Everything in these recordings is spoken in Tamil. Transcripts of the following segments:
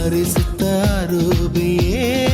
பரிசுத்த அருபியே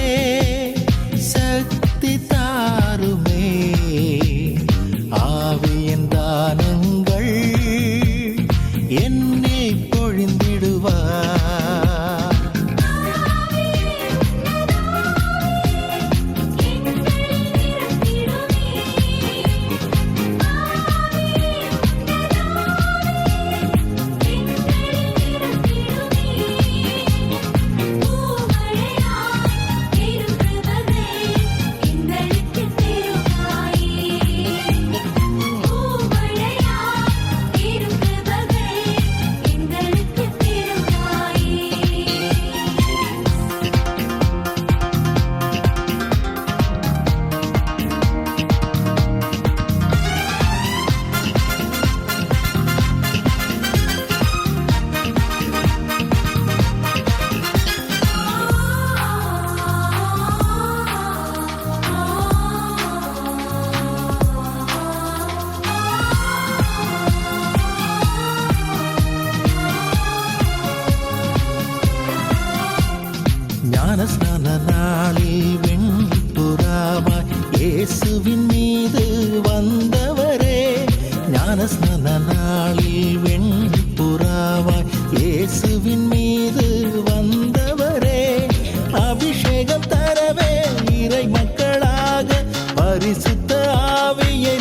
love you.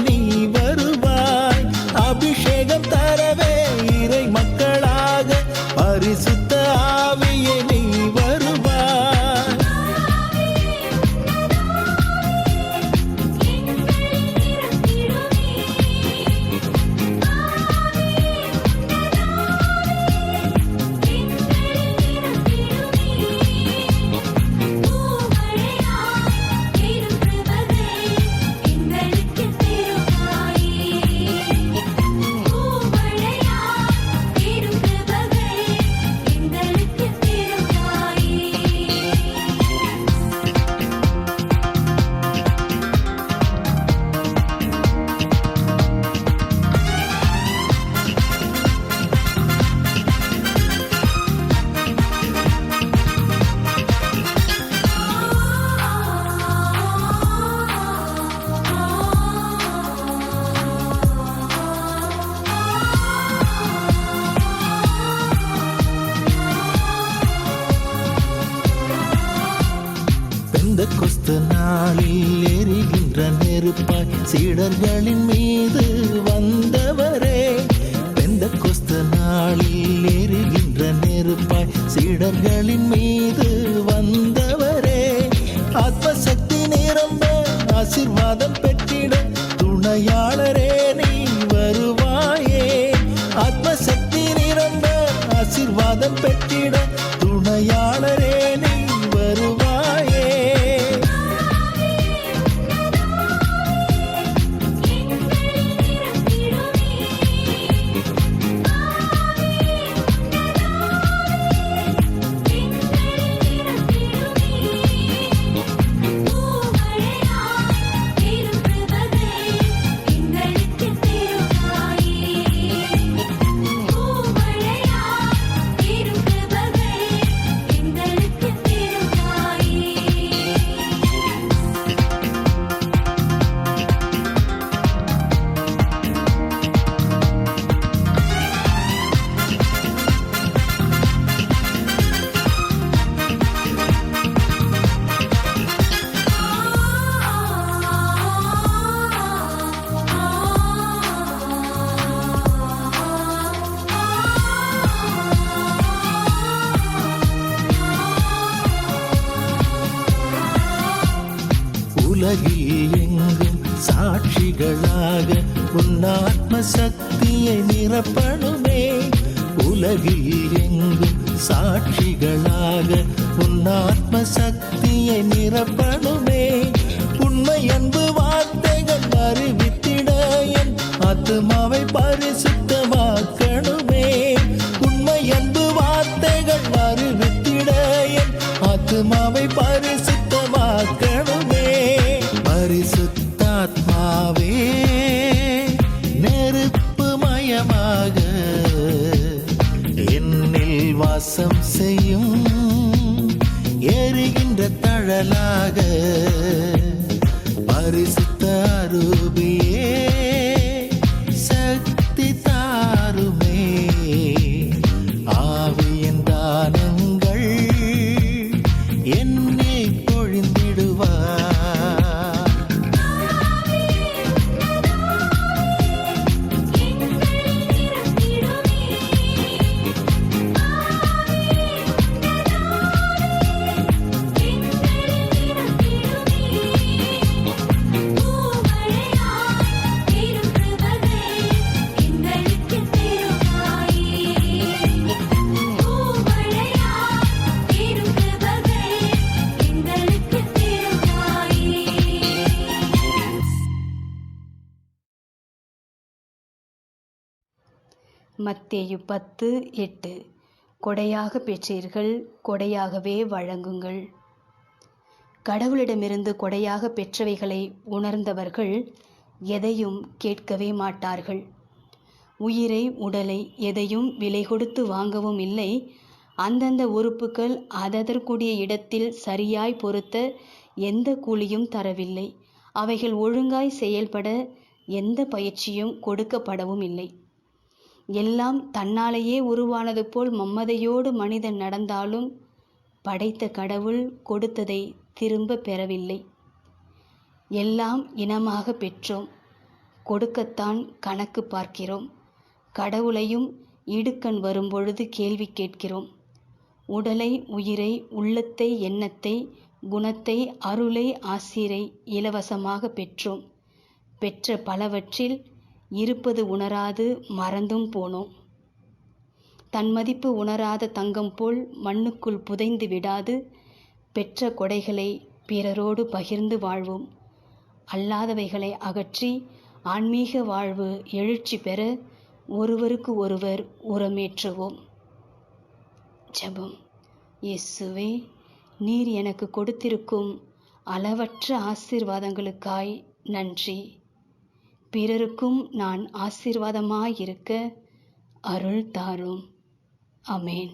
நாளில் எரிகின்ற நெருப்பாய் சீடர்களின் மீது வந்தவரே பெந்த கொஸ்த நாளில் எரிகின்ற நெருப்பாய் சீடர்களின் மீது வந்தவரே. ஆத்மசக்தி நிரம்ப ஆசிர்வாதம் பெற்றிட துணையாளரே நீ வருவாயே. ஆத்மசக்தி நிரம்ப ஆசிர்வாதம் பெற்றிட உலகில் எங்கும் சாட்சிகளாக உன்னாத்ம சக்தியை நிரப்பணுமே? உலகில் எங்கும் சாட்சிகளாக உன்னாத்ம சக்தியை நிரப்பணுமே? உண்மை அன்பு வார்த்தைகள் அறிவித்திட என் ஆத்மாவை பரிசு மத்தேயு பத்து எட்டு. கொடையாக பெற்றீர்கள் கொடையாகவே வழங்குங்கள். கடவுளிடமிருந்து கொடையாக பெற்றவைகளை உணர்ந்தவர்கள் எதையும் கேட்கவே மாட்டார்கள். உயிரை உடலை எதையும் விலை கொடுத்து வாங்கவும் இல்லை. அந்தந்த உறுப்புகள் அததற்குரிய இடத்தில் சரியாய் பொருத்த எந்த கூலியும் தரவில்லை. அவைகள் ஒழுங்காய் செயல்பட எந்த பயிற்சியும் கொடுக்கப்படவும் இல்லை. எல்லாம் தன்னாலேயே உருவானது போல் மம்மதையோடு மனிதன் நடந்தாலும் படைத்த கடவுள் கொடுத்ததை திரும்ப பெறவில்லை. எல்லாம் இனமாக பெற்றோம். கொடுக்கத்தான் கணக்கு பார்க்கிறோம். கடவுளையும் இடுக்கண் வரும்பொழுது கேள்வி கேட்கிறோம். உடலை உயிரை உள்ளத்தை எண்ணத்தை குணத்தை அருளை ஆசிரை இலவசமாக பெற்றோம். பெற்ற பலவற்றில் இருப்பது உணராது மறந்தும் போனோம். தன் மதிப்பு உணராத தங்கம் போல் மண்ணுக்குள் புதைந்து விடாது பெற்ற கொடைகளை பிறரோடு பகிர்ந்து வாழ்வோம். அல்லாதவைகளை அகற்றி ஆன்மீக வாழ்வு எழுச்சி பெற ஒருவருக்கு ஒருவர் உரமேற்றுவோம். ஜெபம். இயேசுவே நீர் எனக்கு கொடுத்திருக்கும் அளவற்ற ஆசீர்வாதங்களுக்காய் நன்றி. பிறருக்கும் நான் ஆசீர்வாதமாயிருக்க அருள் தாரும் அமேன்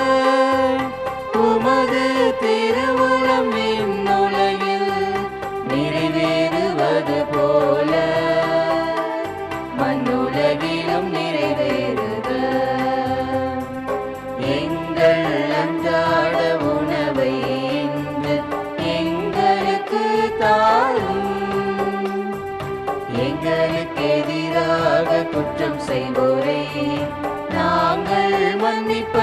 me.